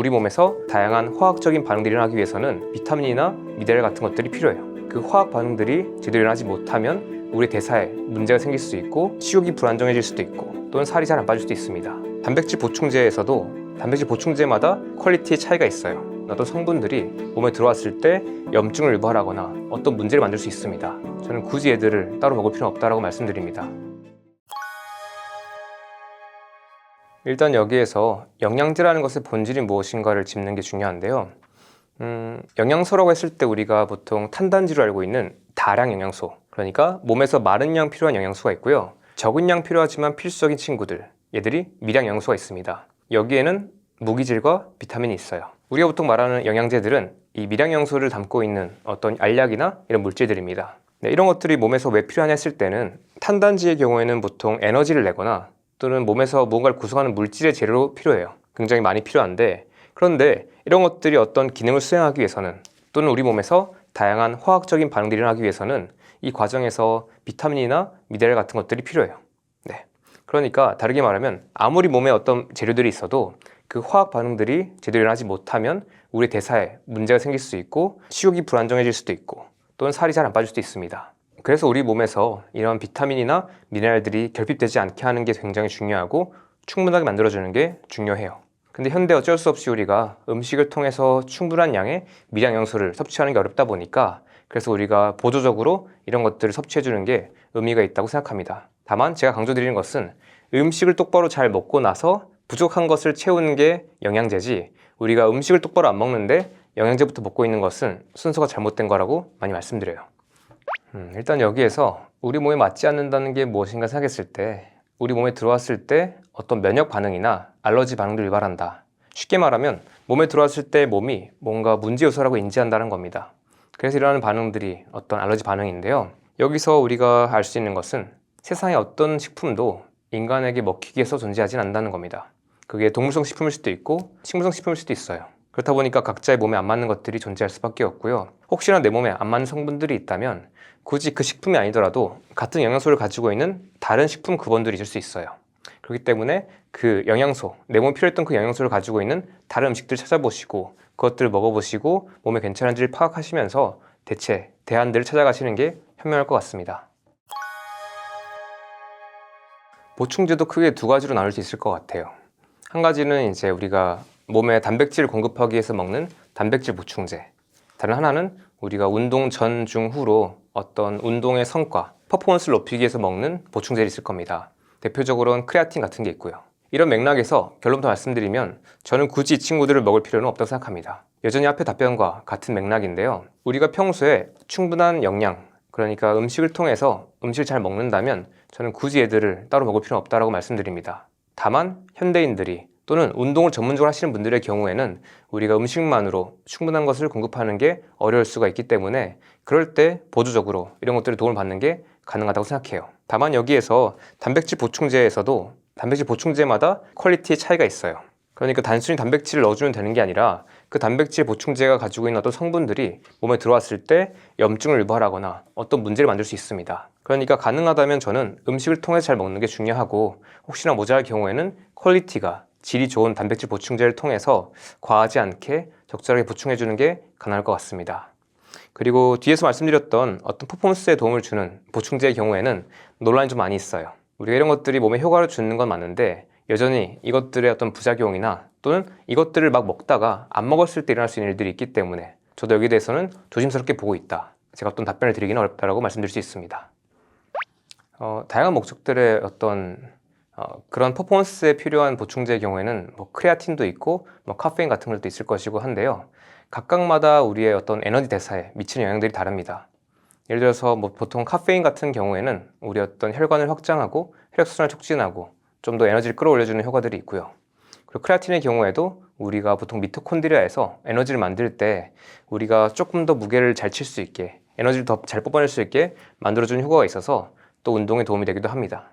우리 몸에서 다양한 화학적인 반응들이 일어나기 위해서는 비타민이나 미네랄 같은 것들이 필요해요. 그 화학 반응들이 제대로 일어나지 못하면 우리 대사에 문제가 생길 수도 있고 식욕이 불안정해질 수도 있고 또는 살이 잘 안 빠질 수도 있습니다. 단백질 보충제에서도 단백질 보충제마다 퀄리티의 차이가 있어요. 어떤 성분들이 몸에 들어왔을 때 염증을 유발하거나 어떤 문제를 만들 수 있습니다. 저는 굳이 얘들을 따로 먹을 필요는 없다라고 말씀드립니다. 일단 여기에서 영양제라는 것의 본질이 무엇인가를 짚는 게 중요한데요. 음, 영양소라고 했을 때 우리가 보통 탄단지로 알고 있는 다량 영양소, 그러니까 몸에서 많은 양 필요한 영양소가 있고요. 적은 양 필요하지만 필수적인 친구들, 얘들이 미량 영양소가 있습니다. 여기에는 무기질과 비타민이 있어요. 우리가 보통 말하는 영양제들은 이 미량 영양소를 담고 있는 어떤 알약이나 이런 물질들입니다. 네, 이런 것들이 몸에서 왜 필요하냐 했을 때는 탄단지의 경우에는 보통 에너지를 내거나 또는 몸에서 무언가를 구성하는 물질의 재료로 필요해요. 굉장히 많이 필요한데 그런데 이런 것들이 어떤 기능을 수행하기 위해서는 또는 우리 몸에서 다양한 화학적인 반응들이 일어나기 위해서는 이 과정에서 비타민이나 미네랄 같은 것들이 필요해요. 네. 그러니까 다르게 말하면 아무리 몸에 어떤 재료들이 있어도 그 화학 반응들이 제대로 일어나지 못하면 우리 대사에 문제가 생길 수 있고 식욕이 불안정해질 수도 있고 또는 살이 잘 안 빠질 수도 있습니다. 그래서 우리 몸에서 이런 비타민이나 미네랄들이 결핍되지 않게 하는 게 굉장히 중요하고 충분하게 만들어주는 게 중요해요. 근데 현대 어쩔 수 없이 우리가 음식을 통해서 충분한 양의 미량 영양소를 섭취하는 게 어렵다 보니까 그래서 우리가 보조적으로 이런 것들을 섭취해 주는 게 의미가 있다고 생각합니다. 다만 제가 강조드리는 것은 음식을 똑바로 잘 먹고 나서 부족한 것을 채우는 게 영양제지 우리가 음식을 똑바로 안 먹는데 영양제부터 먹고 있는 것은 순서가 잘못된 거라고 많이 말씀드려요. 음, 일단 여기에서 우리 몸에 맞지 않는다는 게 무엇인가 생각했을 때 우리 몸에 들어왔을 때 어떤 면역 반응이나 알러지 반응을 유발한다. 쉽게 말하면 몸에 들어왔을 때 몸이 뭔가 문제 요소라고 인지한다는 겁니다. 그래서 일어나는 반응들이 어떤 알러지 반응인데요. 여기서 우리가 알 수 있는 것은 세상의 어떤 식품도 인간에게 먹히기 위해서 존재하진 않는다는 겁니다. 그게 동물성 식품일 수도 있고 식물성 식품일 수도 있어요. 그렇다 보니까 각자의 몸에 안 맞는 것들이 존재할 수밖에 없고요. 혹시나 내 몸에 안 맞는 성분들이 있다면 굳이 그 식품이 아니더라도 같은 영양소를 가지고 있는 다른 식품 구본들이 있을 수 있어요. 그렇기 때문에 그 영양소, 내 몸에 필요했던 그 영양소를 가지고 있는 다른 음식들 찾아보시고 그것들을 먹어보시고 몸에 괜찮은지를 파악하시면서 대체 대안들을 찾아가시는 게 현명할 것 같습니다. 보충제도 크게 두 가지로 나눌 수 있을 것 같아요. 한 가지는 이제 우리가 몸에 단백질을 공급하기 위해서 먹는 단백질 보충제. 다른 하나는 우리가 운동 전, 중, 후로 어떤 운동의 성과, 퍼포먼스를 높이기 위해서 먹는 보충제를 있을 겁니다. 대표적으로는 크레아틴 같은 게 있고요. 이런 맥락에서 결론부터 말씀드리면 저는 굳이 이 친구들을 먹을 필요는 없다고 생각합니다. 여전히 앞의 답변과 같은 맥락인데요. 우리가 평소에 충분한 영양, 그러니까 음식을 통해서 음식을 잘 먹는다면 저는 굳이 얘들을 따로 먹을 필요는 없다고 말씀드립니다. 다만 현대인들이 또는 운동을 전문적으로 하시는 분들의 경우에는 우리가 음식만으로 충분한 것을 공급하는 게 어려울 수가 있기 때문에 그럴 때 보조적으로 이런 것들을 도움을 받는 게 가능하다고 생각해요. 다만 여기에서 단백질 보충제에서도 단백질 보충제마다 퀄리티의 차이가 있어요. 그러니까 단순히 단백질을 넣어주면 되는 게 아니라 그 단백질 보충제가 가지고 있는 어떤 성분들이 몸에 들어왔을 때 염증을 유발하거나 어떤 문제를 만들 수 있습니다. 그러니까 가능하다면 저는 음식을 통해서 잘 먹는 게 중요하고 혹시나 모자랄 경우에는 퀄리티가 질이 좋은 단백질 보충제를 통해서 과하지 않게 적절하게 보충해 주는 게 가능할 것 같습니다. 그리고 뒤에서 말씀드렸던 어떤 퍼포먼스에 도움을 주는 보충제의 경우에는 논란이 좀 많이 있어요. 우리가 이런 것들이 몸에 효과를 주는 건 맞는데 여전히 이것들의 어떤 부작용이나 또는 이것들을 막 먹다가 안 먹었을 때 일어날 수 있는 일들이 있기 때문에 저도 여기에 대해서는 조심스럽게 보고 있다. 제가 어떤 답변을 드리기는 어렵다라고 말씀드릴 수 있습니다. 어, 다양한 목적들의 어떤 어, 그런 퍼포먼스에 필요한 보충제의 경우에는 뭐 크레아틴도 있고 뭐 카페인 같은 것도 있을 것이고 한데요. 각각마다 우리의 어떤 에너지 대사에 미치는 영향들이 다릅니다. 예를 들어서 뭐 보통 카페인 같은 경우에는 우리 어떤 혈관을 확장하고 혈액순환을 촉진하고 좀 더 에너지를 끌어올려주는 효과들이 있고요. 그리고 크레아틴의 경우에도 우리가 보통 미토콘드리아에서 에너지를 만들 때 우리가 조금 더 무게를 잘 칠 수 있게 에너지를 더 잘 뽑아낼 수 있게 만들어주는 효과가 있어서 또 운동에 도움이 되기도 합니다.